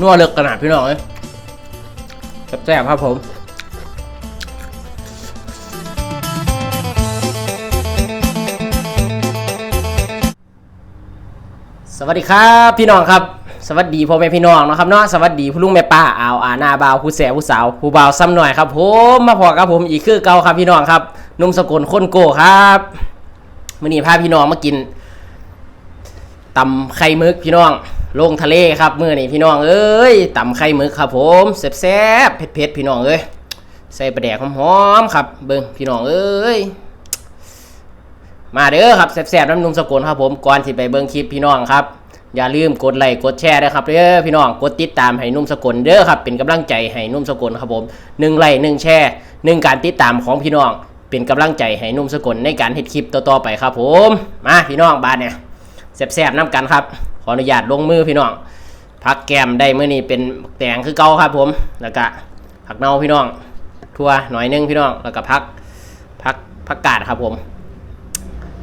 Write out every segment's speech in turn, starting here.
นัวเลิกขนาดพี่น้องเลยแซ่บครับผมสวัสดีครับพี่น้องครับ สวัสดีพ่อแม่พี่น้องนะครับเนาะสวัสดีผู้ลุงแม่ป้าอาวอาหน้าบ่าวผู้แสบผู้สาวผู้บ่าวซ้ำหน่อยครับผมมาพอกับผมอีกคือเก่าครับพี่น้องครับนุ่มสกุลคนโก้ครับ มื่อนี้พาพี่น้องมากินตำไข่มึกพี่น้องลงทะเลครับมื่อนี้พี่น้องเอ้ยตำไข่มึกครับผมแซ่บๆเผ็ดๆพี่น้องเอ้ยใส่ปลาแดกหอมๆครับ เบิ้งพี่น้องเอ้ยมาเด้อครับแซ่บๆน้ำนุ่มสกุลครับผมก่อนที่ไปเบิ่งคลิปพี่น้องครับอย่าลืมกดไลค์กดแชร์ด้วยครับเด้อพี่น้องกดติดตามให้นุ่มสกุลเด้อครับเป็นกำลังใจให้นุ่มสกุลครับผมหนึ่งไลค์หนึ่งแชร์หนึ่งการติดตามของพี่น้อง เป็นกำลังใจให้นุ่มสกุลในการเฮ็ดคลิปต่อๆไปครับผมมาพี่น้องบ้านเนี่ยแซ่บๆน้ำกันครับ ขออนุญาตลงมือพี่น้องพักแกมได้เมื่อนี้เป็นแตงคือเก่าครับผมแล้วก็ผักเน่าพี่น้องทั่วหน่อยนึงพี่น้องแล้วก็พักพักพักกาดครับผม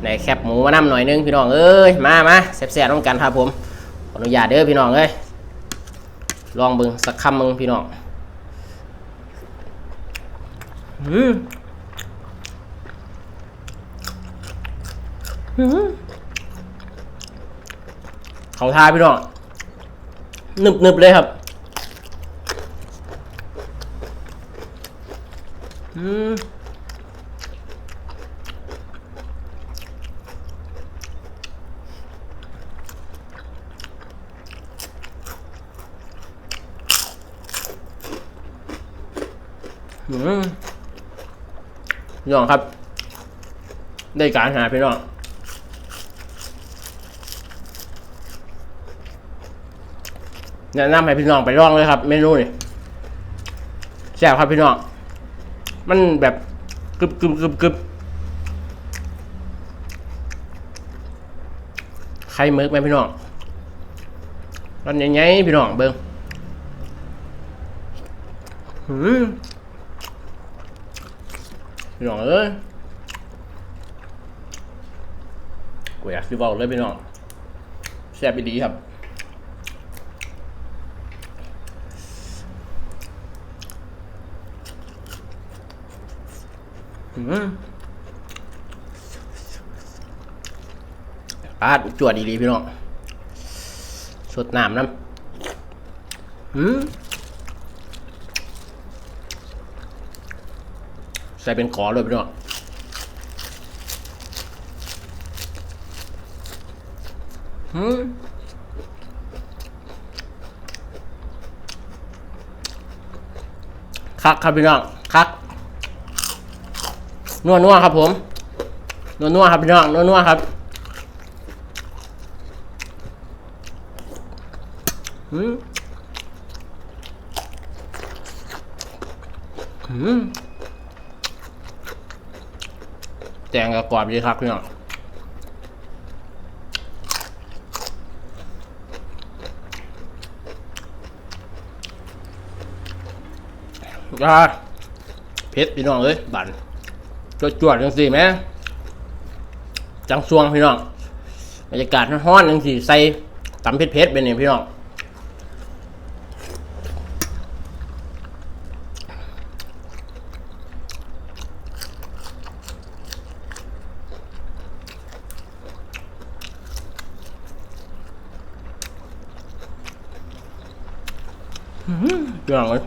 ในแคบหมูมานำหน่อยนึงพี่น้องเอ้ยมามาแซ่บๆต้องกันครับผมขออนุญาตเด้อพี่น้องเอ้ยลองเบิ่งสักคำมึงพี่น้องอืมอืม เขาทาพี่น้องหนึบหนึบๆเลยครับ อืมอืมพี่น้องครับ ได้การหาพี่น้อง แนะนำให้พี่น้องไปลองเลยครับ เมนูนี่แซ่บครับพี่น้อง มันแบบกรึบกรึบกรึบกรึบไข่มึกไหมพี่น้องร้อนใหญ่ๆพี่น้องเบิ้งหืมพี่น้องเอ้ยกูอยากสิบอกเลยพี่น้องแซ่บไปดีครับ ปาดจวดดีๆพี่น้องสดน้ำน้ำอืมใส่เป็นขอเลยพี่น้องหืมคักครับพี่น้องคัก นัวนัวครับผมนัวนัวครับพี่น้องนัวนัวครับหืมหืมแจงกับกรอบดีครับพี่น้องยาเพชรพี่น้องเอ้ยบัน จวดจวดๆจังสิแม่จังซวงพี่น้องบรรยากาศร้อนๆจังสิใส่ตำเพชรเพชรเป็นนี่พี่น้องพี่น้องเอ้ย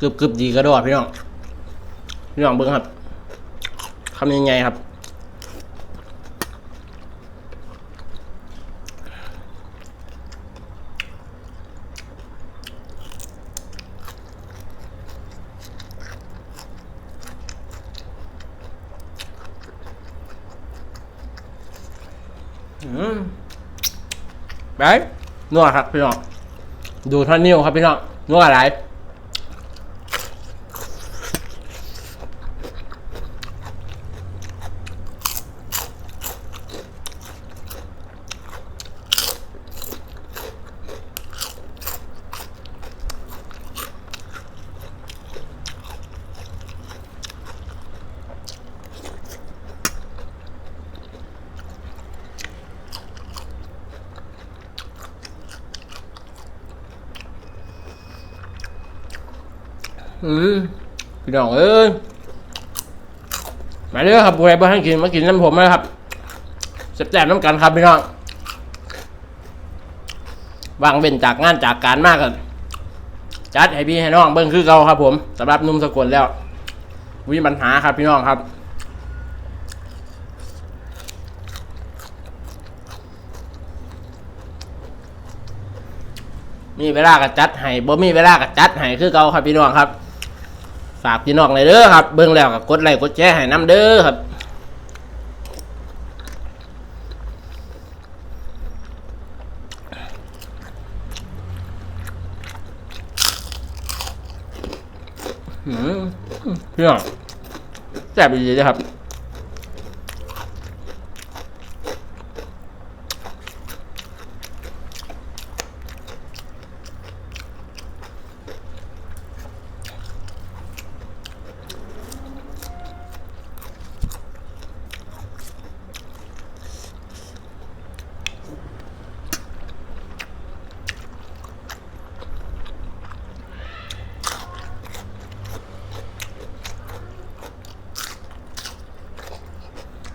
กึบกึบดีกระโดดพี่น้องพี่น้องเบิ้งครับทำยังไงครับอืมไปนัวครับพี่น้อง ดูท่อนนิ้วครับพี่น้องนัวอะไร อืมพี่น้องเอ้ยมาเด้อครับผู้ใดบ่ให้กินมากินน้ำผมนะครับแซ่บๆน้ำกันครับพี่น้องวางเว้นจากงานจากการมากกันจัดให้พี่ให้น้องเบิ้งคือเก่าครับ ผมสำหรับนุ่มสกลแล้ววิปัญหาครับพี่น้องครับมีเวลาก็จัดให้บ่มีเวลาก็จัดให้คือเก่าครับพี่น้องครับ ฝากพี่น้องเลยเด้อครับ เบิ่งแล้วก็กดไลค์กดแชร์ให้น้ำเด้อครับอืมพี่น้องแซ่บดีเลยครับ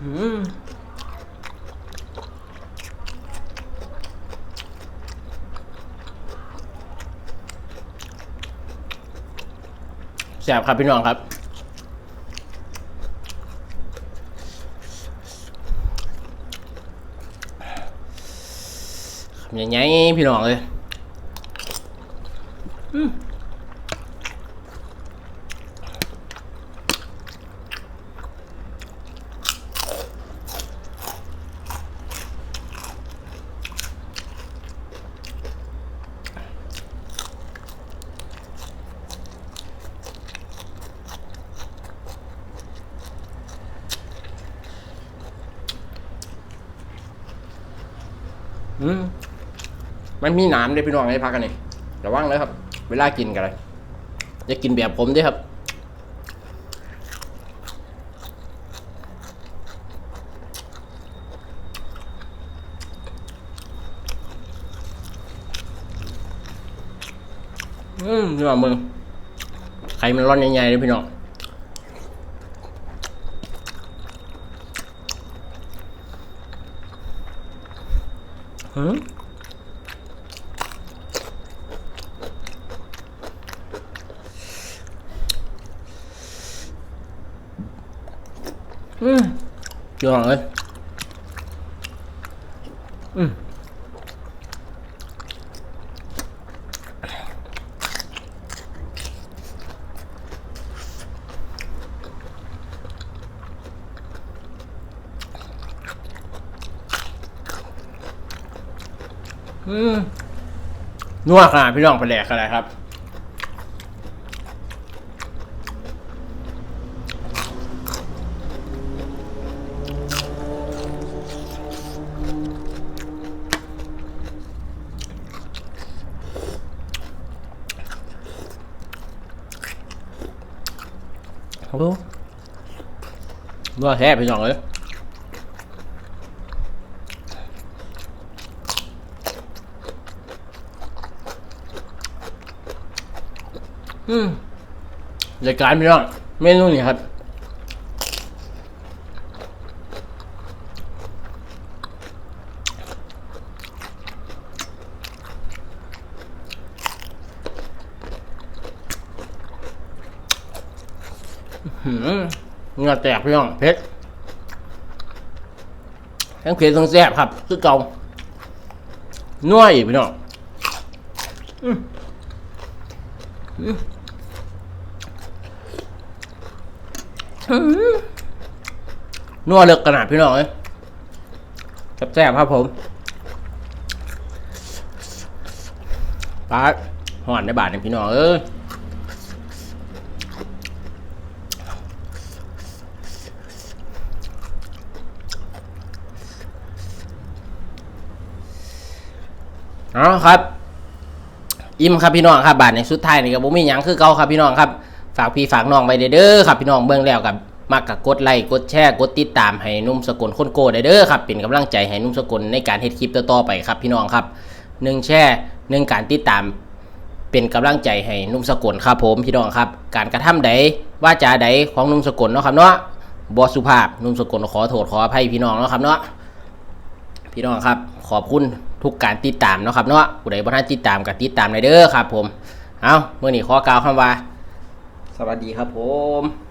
แซ่บครับพี่น้องครับ คำใหญ่ๆพี่น้องเลย อืม อืมมันมีหนามเด้พี่น้องให้พักกันนี่ระวังเลยครับ เวลากินกันเลยจะกินแบบผมด้วยครับอืมนี่ว่ามึงไข่มันร้อนใหญ่ๆเลยพี่น้อง หืมอืมพี่น้องเอ้ยอืมอืม นัวขนาดพี่น้องไปแหลกอะไรครับโอ้นัวแท้ อืมรายการพี่น้องเมนูนี้ครับหืมเงาแตกพี่น้องเพชรทั้งเผ็ดทั้งแซ่บครับ คือเก่านัวอีกพี่น้องอืมอืมอืม นัวเลิกขนาดพี่น้องเลยแซ่บครับผมปลาห่อนในบาทเนี่ยพี่น้องเอ้ยเอาครับ อิ่มครับพี่น้องครับบาทในสุดท้ายนี่ก็บ่มีหยังคือเก่าครับพี่น้องครับ ฝากพี่ฝากน้องไว้เด้อครับพี่น้องเบิ่งแล้วกับมักกับกดไลค์กดแชร์กดติดตามให้นุ่มสกุลคนโกได้เด้อครับเป็นกำลังใจให้นุ่มสกุลในการเฮ็ดคลิปต่อๆไปครับพี่น้องครับหนึ่งแชร์หนึ่งการติดตาม เป็นกำลังใจให้นุ่มสกุลครับผมพี่น้องครับ การกระทำใดว่าจาใดของนุ่มสกุลเนาะครับเนาะบอสุภาพนุ่มสกุลขอโทษขออภัยพี่น้องเนาะครับเนาะพี่น้องครับ ขอบคุณทุกการติดตามเนาะครับเนาะผู้ใดบ่ทันติดตามก็ติดตามได้เด้อครับ ผมเอาเมื่อนี้ขอกล่าวคำว่า สวัสดีครับผม